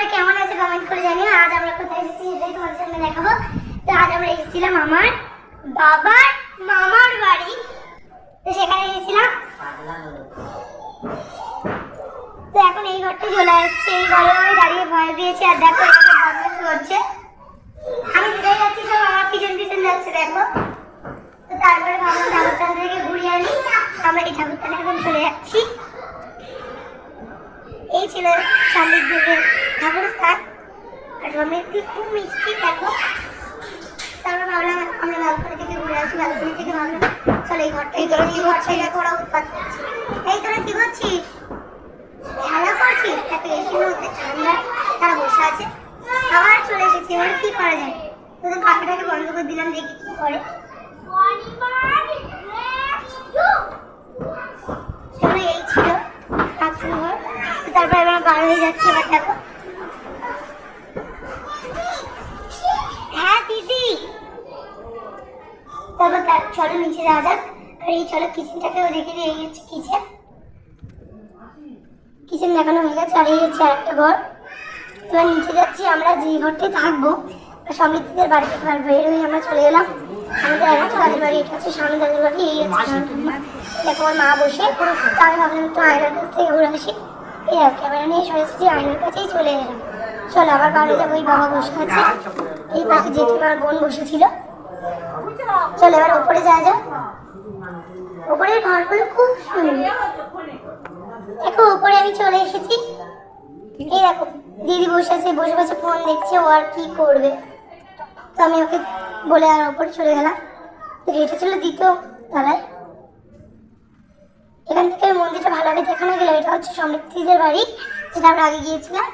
তোমরা কেমন আছো কমেন্ট করে জানিও। আজ আমরা কোথায় এসেছি সামনে দেখাবো। তো আজ আমরা এসেছিলাম আমার বাবার মামার বাড়ি। তো সেখানে এসেছিলাম তো এখন এই ঘরটা চলে আসছে। এই ঘরে আমি দাঁড়িয়ে ভয় পেয়েছি। আর দেখো করছে। আমি যেটাই যাচ্ছি, সব আমার পিছন পিছন যাচ্ছে, দেখো। তো তারপরে ঘুরিয়ে আনি। আমরা এই ঠাকুরটানে এখন চলে যাচ্ছি এই ছিল সমৃদ্ধিদের ঠাকুর স্থান আর সমৃদ্ধি খুব মিষ্টি দেখো। তারপর ভাবলাম আমরা ব্যালকনি থেকে ঘুরে আসি ব্যালকনি থেকে ভাবলাম চলো এই ঘরটা এই তোরা কি দেখো ওরা উৎপাত করছে। এই তোরা কি করছিস? খেলা করছিস? এত এসির মধ্যে ঠান্ডা তারা বসে আছে। আবার চলে এসেছি এবার কি করা যায়? তোদের পাখাটাকে বন্ধ করে দিলাম দেখি কি করে তাহলে এই ছিল ঠাকুর ঘর তো এবার হ্যাঁ কিচেন। দেখানো হয়ে গেছে, আর এই একটা ঘর। এবার নিচে যাচ্ছি, আমরা যে ঘরটায় থাকব সমৃদ্ধিদের বাড়িতে এবার বের হয়ে আমরা চলে গেলাম। আমাদের একটা দাদের বাড়ি, এটা হচ্ছে স্বামী দাদের বাড়ি, এই হচ্ছে। দেখো, আমার মা বসে তো ভাবলাম একটু আয়নার কাছ থেকে ঘুরে আসি। ক্যামেরা নিয়ে আয়নার কাছেই চলে এলাম। চলো, আবার বাড়ি যাব ওই বাবা বসে এই পাশে বোন এবার উপরে যাওয়া যাক। উপরের ঘরগুলো খুব দেখো উপরে আমি চলে এসেছি। এই দেখো, দিদি বসে আছে, বসে বসে ফোন দেখছে, ও আর কি করবে। তো আমি ওকে বলে আর ওপরে চলে গেলাম। এটা ছিল দ্বিতীয় তলায় এখান থেকে ভালোভাবে দেখানো গেল এটা হচ্ছে সমৃদ্ধিদের বাড়ি, যেটা আমরা আগে গিয়েছিলাম।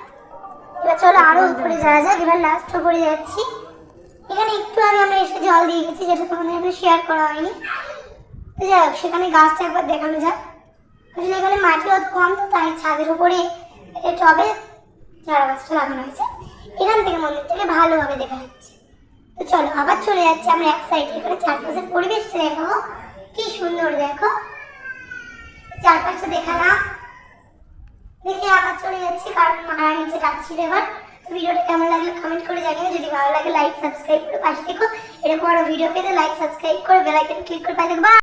এবার চলো আরও উপরে যাওয়া যাক, এবার লাস্ট উপরে যাচ্ছি। এখানে একটু আগে আমরা এসে জল দিয়ে গেছি, যেটা তোমাদের এখানে শেয়ার করা হয়নি। তো যাই হোক, সেখানে গাছটা একবার দেখানো যাক। আসলে এখানে মাটি অত কম তো তাই ছাদের উপরে এটা টবে চারা গাছটা লাগানো হয়েছে। এখান থেকে মন্দিরটাকে ভালোভাবে দেখা যাচ্ছে। তো চলো, আবার চলে যাচ্ছে আমরা এক সাইডে এখানে চারপাশের পরিবেশটা দেখাবো। কি সুন্দর দেখো। চারপাশটা দেখালাম। দেখে আবার চলে যাচ্ছি, কারণ মারা নিচে ডাকছিল এবার। ভিডিওটা কেমন লাগল কমেন্ট করে জানিও। যদি ভালো লাগে লাইক সাবস্ক্রাইব করে পাশে দেখো এরকম আরও ভিডিও পেতে লাইক সাবস্ক্রাইব করে বেলাইকন ক্লিক করে থেকো। Bye!